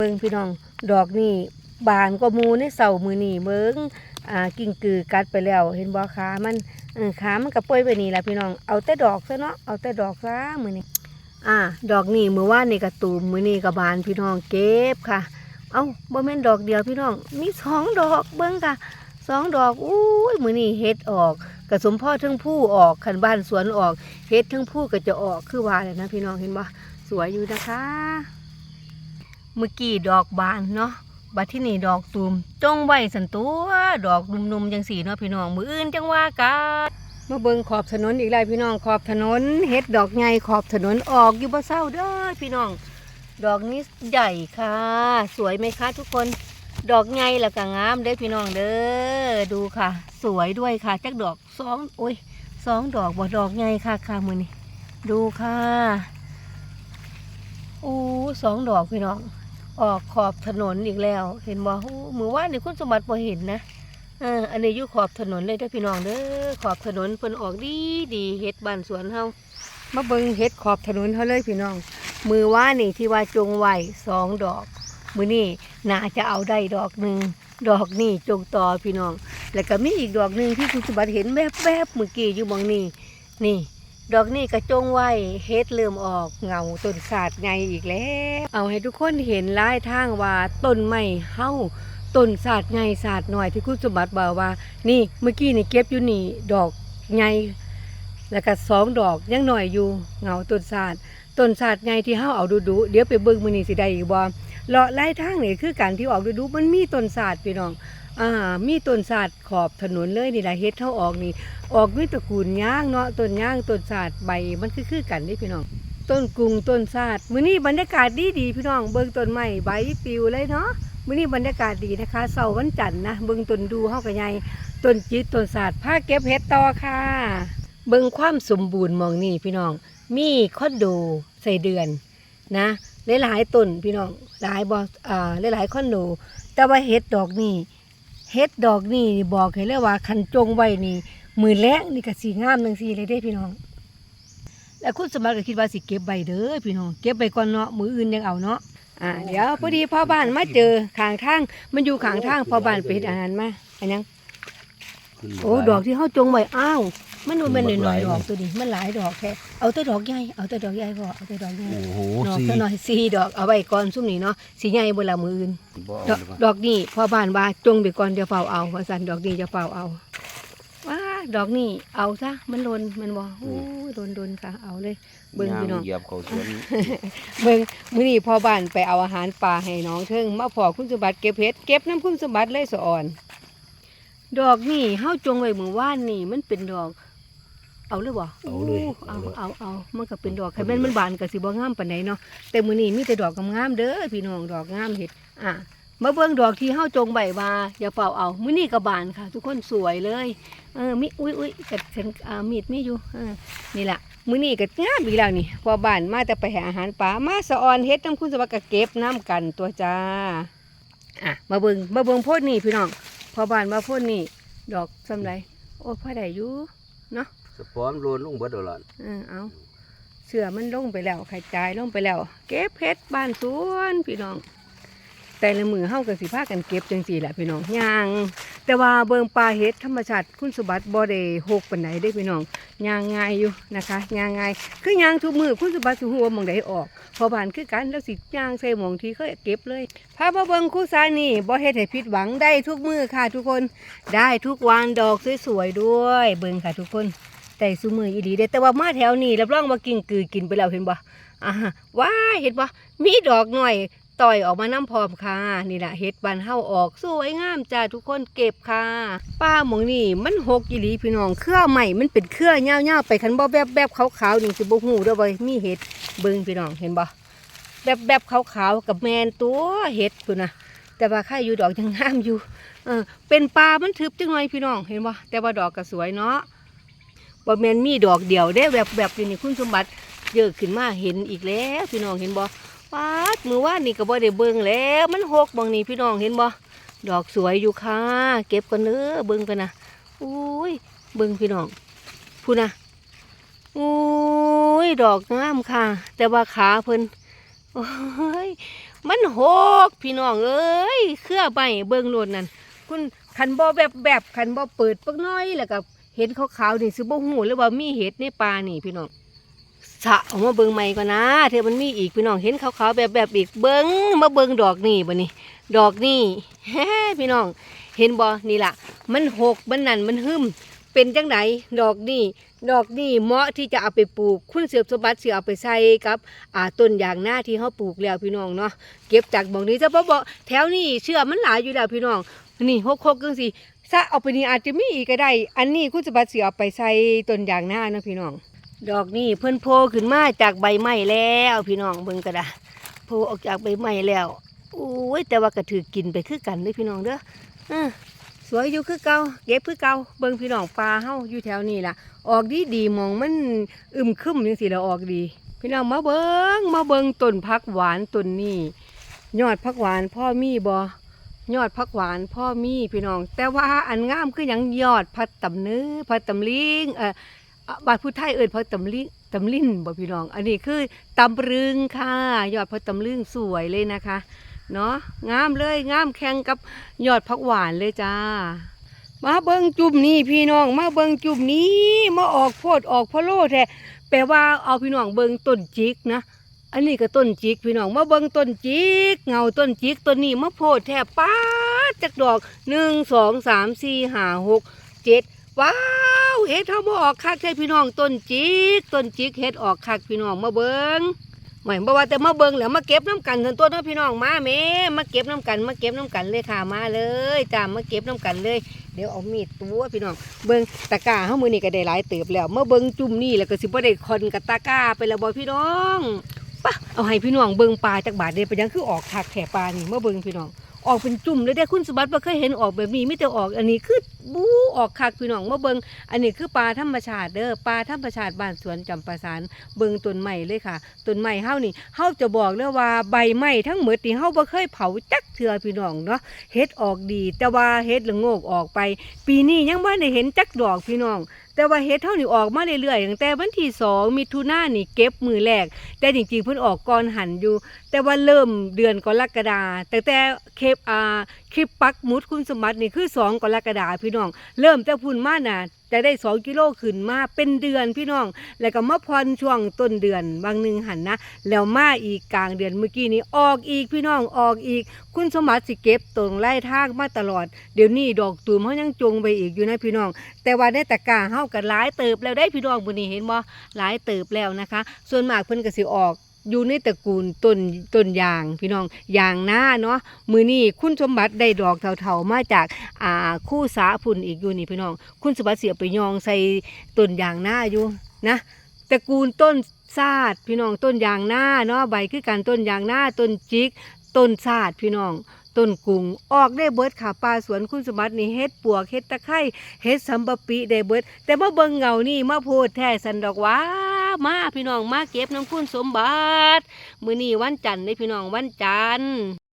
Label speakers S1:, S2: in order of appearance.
S1: เบิ่งพี่น้องดอกนี่บานก็มูในเสามือนี่เบิ่งอ่ากิ่งกือกัดไปแล้ว เห็นบ่ขามันขามันก็ป่วยไปนี่ล่ะพี่น้องเอาแต่ดอกซะเนาะเอาแต่ดอกซะมือนี้อ่า ดอกนี่มือวานนี่ก็ตูมมือนี้ก็บานพี่น้องเก็บค่ะ เอาบ่แม่นดอกเดียวพี่น้องมีสองดอกเบิ่งค่ะสองดอกอุ้ยมือนี้เฮ็ดออกกระสมพ่อทั้งผู้ออกคันบ้านสวนออกเฮ็ดทั้งผู้ก็จะออกคือว่าแหละนะพี่น้องเห็นบ่สวยอยู่นะคะ เมื่อกี้ดอกบานเนาะบัดที่นี่ดอกตูมจงไว้สันตัวดอกนุ่มๆจังสีเนาะพี่น้องมืออื่นจังว่ากันมาเบิ่งขอบถนนอีกแล้วพี่น้องขอบถนนเฮ็ดดอกใหญ่ขอบถนนออกอยู่บ่เศร้าเด้อพี่น้อง ดอกนี้ใหญ่ค่ะ สวยไหมคะทุกคนดอกใหญ่แล้วก็งามเด้อพี่น้องเด้อดูค่ะ สวยด้วยค่ะจักดอกสองโอ้ยสองดอกบ่ดอกใหญ่ค่ะค่ะมือนี้ดูค่ะโอ้สองดอกพี่น้อง ออกขอบถนนอีกแล้ว เห็นบ่มือว่านนี่คุณสมบัติบ่เห็นนะเอออันนี้อยู่ขอบถนนเลยเด้อพี่น้องเด้อขอบถนนเพิ่นออกดีดีเฮ็ดบ้านสวนเฮามาเบิ่งเฮ็ดขอบถนนเฮาเลยพี่น้อง มือว่านนี่ที่ว่าจงไว้สองดอก มือนี่น่าจะเอาได้ดอกหนึ่งดอกนี่จงต่อพี่น้อง แล้วก็มีอีกดอกหนึ่งที่คุณสมบัติเห็นแวบๆเมื่อกี้อยู่หมองนี่นี่ ดอกนี่กระจงไว้เฮ็ดเริ่มออกเงาต้นศาสตร์ไงอีกแล้ว เอาให้ทุกคนเห็นลายทางว่าต้นไม้เฮาต้นศาสตร์ไงศาสตร์หน่อยที่คุณสมบัติบอกว่า นี่เมื่อกี้นี่เก็บอยู่นี่ดอกไงแล้วก็สองดอกยังหน่อยอยู่เงาต้นศาสตร์ต้นศาสตร์ไงที่เฮาเอาดูดูๆเดี๋ยวไปเบิ่งมื้อนี้สิได้อีกบ่เลาะไล่ทางนี่คือการที่ออกดูดูๆมันมีต้นศาสตร์พี่น้อง อ่ามีต้นศาสตร์ขอบถนนเลยนี่แหละเฮ็ดเฮาออกนี่ ออกด้วยตระกูลย่างเนาะต้นย่างต้นศาสตร์ใบมันคือคือกันนี่พี่น้อง ต้นกรุงต้นศาสตร์มื้อนี้บรรยากาศดีดีพี่น้องเบิ่งต้นไม้ใบปลิวเลยเนาะมื้อนี้บรรยากาศดีนะคะเสาร์วันจันทร์นะเบิ่งต้นดูเฮาก็ใหญ่ต้นจิตต้นศาสตร์พาเก็บเห็ดต่อค่ะ เบิ่งความสมบูรณ์มองนี่พี่น้อง มีคอนโดใส่เดือนนะหลายๆต้นพี่น้องหลายบ่อ่าหลายๆคอนโดแต่ว่าเห็ดดอกนี่ เห็ดดอกนี่บอกให้เลยว่าคันจงไว้นี่มือแรงนี่ก็สีงามจังสีเลยเด้พี่น้อง แล้วคุณสมบัติก็คิดว่าสิเก็บใบเด้อพี่น้องเก็บใบก่อนเนาะมืออื่นยังเอาเนาะอ่าเดี๋ยวพอดีพ่อบ้านมาเจอข้างทางมันอยู่ข้างทางพ่อบ้านไปเฮ็ดอาหารมาอันยังโอ้ดอกที่เฮาจงไว้อ้าว มันบ่แม่นน้อยๆดอกตัวนี้มันหลายดอกแค่เอาแต่ดอกใหญ่เอาแต่ดอกใหญ่พอเอาแต่ดอกใหญ่
S2: โอ้โห
S1: ดอก
S2: สี่
S1: ซะหน่อยสี่ดอกเอาไว้ก่อนซุ่มนี้เนาะสิใหญ่บ่ละมืออื่น
S2: บ่
S1: ด
S2: เอา
S1: อก
S2: ดีกว่า
S1: ดอกนี่พ่อบ้านว่าจงไปก่อนเดี๋ยวเฝ้าเอาว่าซั่นดอกนี้จะเฝ้าเอาว้าดอกนี่เอาซะมันลนมันบ่โอ้ยโดนโดนค่ะ เอาเลย เบิ่งพี่น้อง
S2: ย่าเหยียบเขาสวน
S1: เบิ่งมื้อนี้พ่อบ้านไปเอาอาหารป่าให้น้องเทิงมาพอคุณสมบัติเก็บเห็ดเก็บน้ำคุณสมบัติเลยสะอ่อน ดอกนี่เฮาจงไว้มื้อวานนี่มันเป็นดอก เอาเลยบ่
S2: เอาเลย
S1: โเอา
S2: เลย
S1: เอาเอามันก็เป็นดอกคันแม่นมันบานก็สิบ่งามปานใดเนาะแต่มื้อนี้มีแต่ดอกงามๆเด้อพี่น้องดอกงามเห็ดอะมาเบิ่งดอกที่เฮาจงไว้ว่าอย่าเป่าเอามื้อนี้ก็บานค่ะ ทุกคนสวยเลยเออมีอุ้ยอุ้ยกัดฉันอ่ามีดมีอยู่เออนี่ล่ะมื้อนี้ก็งามอีกแล้วนี่พอบ้านมาแต่ไปหาอาหารป่ามาสะออนเฮ็ดน้ำคุณสวัสดิ์ก็เก็บน้ำกันตัวจ้าอะมาเบิ่งมาเบิ่งโพดนี่พี่น้องพอบ้านมาโพดนี่ดอกซำไรโอ้พ่อได้อยู่
S2: สปอมโลนลงเบิดเอาล่ะ
S1: เออเอาเสือมันลงไปแล้วไข่จายลงไปแล้ว เก็บเฮ็ดบ้านสวนพี่น้อง แต่ละมือเฮาก็สิพากันเก็บจังซี่แหละพี่น้องย่าง แต่ว่าเบิงปลาเฮ็ดธรรมชาติคุณสมบัติบ่ได้หกปานใดเด้พี่น้องย่างง่ายอยู่นะคะย่างง่ายคือย่างทุกมือคุณสมบัติสิฮู้ว่าหม่องใดออกพอบ้านคือกันแล้วสิย่างใส่หม่องที่เคยเก็บเลยพามาเบิงคู่ซานี่บ่เฮ็ดให้ผิดหวังได้ทุกมือค่ะทุกคนได้ทุกวันดอกสวยๆด้วย เบิงค่ะทุกคน แต่ซุมืออีหลีเด้แต่ว่ามาแถวนี้รับรองว่ากิ่งกือกินไปแล้วเห็นบ่อ่าว้าเห็นบ่มีดอกหน่อยต่อยออกมาน้ำพร้อมค่ะนี่แหละเห็ดบานเฮาออกสวยงามจ้าทุกคนเก็บค่ะ ป้าหมองนี่มันหกอีหลีพี่น้องเครือใหม่มันเป็นเครือเงาวๆไปคันบ่แบบแบบขาวๆนี่สิบ่ฮู้เด้อเว้ยมีเห็ดเบิ่งพี่น้องเห็นบ่แบบแบบขาวๆกับแมนตัวเห็ดพุ่นน่ะแต่ว่าค่าอยู่ดอกยังงามอยู่เออเป็นปลามันทึบจังหน่อยพี่น้องเห็นบ่แต่ว่าดอกก็สวยเนาะ บ่แมนมีดอกเดียวเด้แบบแบบอยู่นี่คุณสมบัติเยอะขึ้นมาเห็นอีกแล้วพี่น้องเห็นบ่ปาดมือว่านนี่ก็บ่ได้เบิ่งแล้วมันหกบางนี่พี่น้องเห็นบ่ดอกสวยอยู่ค่ะเก็บกันเด้อเบิ่งกันนะอุ้ยเบิ่งพี่น้องพูนะอุ้ยดอกงามค่ะ แต่ว่าขาเพิ่นโอ้ยมันหกพี่น้องเอ้ยเครือใบเบิ่งโลดนั่นคุณคันบ่แบบแบบคันบ่เปิดปักน้อยแล้วก็ เห็นขาวๆนี่สิบ่ฮู้เลยว่ามีเห็ดในป่านี่พี่น้องสะออกมาเบิ่งใหม่ก่อนนะเธอมันมีอีกพี่น้องเห็นขาวๆแบบแบบอีกเบิ่งมาเบิ่งดอกนี่บ่นี่ดอกนี่ฮพี่น้อง เห็นบ่นี่ล่ะ มันหกมันนั่นมันหึมเป็นจังไดดอกนี่ดอกนี่เหมาะที่จะเอาไปปลูก คุณเสือบสมบัติเสือเอาไปใส่กับอ่าต้นยางหน้าที่เขาปลูกแล้วพี่น้องเนาะเก็บจากบ่องนี้จะบ่บอกแถวนี้เชื่อมันหลายอยู่แล้วพี่น้องนี่หกหกจังสิ ถ้าเอาไปนี่อาจจะมีอีกก็ได้ อันนี้คุณสมบัติเสือเอาไปใส่ต้นยางหน้านะพี่น้อง ดอกนี่เพิ่นโผล่ขึ้นมาจากใบไม้แล้วพี่น้องเบิ่งกระดาโผล่ออกจากใบไม้แล้วโอ้ยแต่ว่าก็ถือกินไปคือกันเด้อพี่น้องเด้อออสวยอยู่คือเกาเก็บคือเกาเบิ่งพี่น้องปลาเฮาอยู่แถวนี้ล่ะ ออกดีดีมองมันอึมครึมจังซี่แล้วออกดี พี่น้องมาเบิ่งมาเบิ่งต้นพักหวานต้นนี้ยอดพักหวานพ่อมีบ่ ยอดพักหวานพ่อมีพี่น้อง แต่ว่าอันงามคือหยังยอดพัดตำเนื้อพัดตำลิงเอ่อบาดผู้ไทยเอิ้นพัดตำลิงตำลินบ่พี่น้อง อันนี้คือตำรึงค่ะ ยอดพัดตำลึงสวยเลยนะคะเนาะงามเลยงามแข่งกับยอดผักหวานเลยจ้า มาเบิ้งจุ่มนี่พี่น้องมาเบิ้งจุ่มนี้มาออกโพดออกพะโล่แท้แปลว่าเอาพี่น้องเบิ้งต้นจิกนะ อันนี้ก็ต้นจิกพี่น้องมาเบิงต้นจิกเงาต้นจิกต้นนี้มาโพดแท้ป้าดจากดอกหนึ่งสองสามสี่ห้าหกเจ็ดว้าวเห็ดเท่ามาออกคักใช่พี่น้องต้นจิกต้นจิกเห็ดออกคักพี่น้องมาเบิงหมายบ่ว่าแต่มาเบิงแล้วมาเก็บน้ำกันเถินตัวน้องพี่น้องมาแม่มาเก็บน้ำกันมาเก็บน้ำกันเลยค่ะมาเลยจ้ามาเก็บน้ำกันเลย เดี๋ยวเอามีดตัวพี่น้องเบิงตะกร้าเฮามือนี้ก็ได้หลายเติบแล้วมาเบิงจุ่มนี่แล้วก็สิบ่ได้คอนกับตะกร้าไปแล้วบ่พี่น้อง ปะเอาให้พี่น้องเบิ่งปลาจากบาทเด้ไปยังคือออกถักแถปลานี่มาเบิ่งพี่น้อง ออกเป็นจุ่มเลยได้คุณสมบัติบ่เคยเห็นออกแบบนี้ไม่แต่ออกอันนี้คือบูออกคักพี่น้องมาเบิงอันนี้คือปลาธรรมชาติเด้อปลาธรรมชาติบ้านสวนจำปาสานเบิงต้นใหม่เลยค่ะต้นใหม่เฮานี่เฮาจะบอกเลยว่าใบใหม่ทั้งหมดนี่เฮาบ่เคยเผาจัก เทือพี่น้องเนาะเฮ็ดออกดี แต่ว่าเฮ็ดละโงกออกไป ปีนี้ยังบ่ได้เห็นจักดอกพี่น้อง แต่ว่าเฮ็ดเท่านี่ออกมาเรื่อยๆตั้งแต่วันที่สองมิถุนายนนี่เก็บมือแรก แต่จริงๆเพิ่นออกก่อนหันอยู่ แต่ว่าเริ่มเดือนกรกฎาแต่แต่เคปอ่าคลิปปักมุดคุณสมบัตินี่คือสองกรกฎาพี่น้อง เริ่มแต่พุ่นมาน่ะจะได้สองกิโลขึ้นมาเป็นเดือนพี่น้อง แล้วก็มาพรช่วงต้นเดือนบางหนึ่งหันนะแล้วมาอีกกลางเดือนเมื่อกี้นี้ออกอีกพี่น้องออกอีก คุณสมบัติสิเก็บตรงไล่ทางมาตลอด เดี๋ยวนี้ดอกตูมเขายังจงไปอีกอยู่นะพี่น้อง แต่ว่าในตะกร้าเฮาก็หลายเติบแล้วได้พี่น้องบุนี้เห็นบ่หลายเติบแล้วนะคะ ส่วนมากเพิ่นก็สิออก อยู่ในตระกูลต้นต้นยางพี่น้องยางหน้าเนาะมือนี้คุณสมบัติได้ดอกเถาๆมาจากอ่าคู่สาพุ่นอีกอยู่นี่พี่น้อง คุณสมบัติเสียไปยองใส่ต้นยางหน้าอยู่นะตระกูลต้นซาดพี่น้องต้นยางหน้าเนาะใบคือการต้นยางหน้าต้นจิก ต้นซาดพี่น้องต้นกุ้งออกได้เบิดค่ะปลาสวนคุณสมบัตินี่เฮ็ดปวกเฮ็ดตะไคร้เฮ็ดสัมปะปิได้เบิด แต่มาเบิ่งเงานี่มาโพดแท้สันดอกว่า มาพี่น้องมาเก็บน้ำคุณสมบัติ มือนี้วันจันทร์เด้พี่น้องวันจันทร์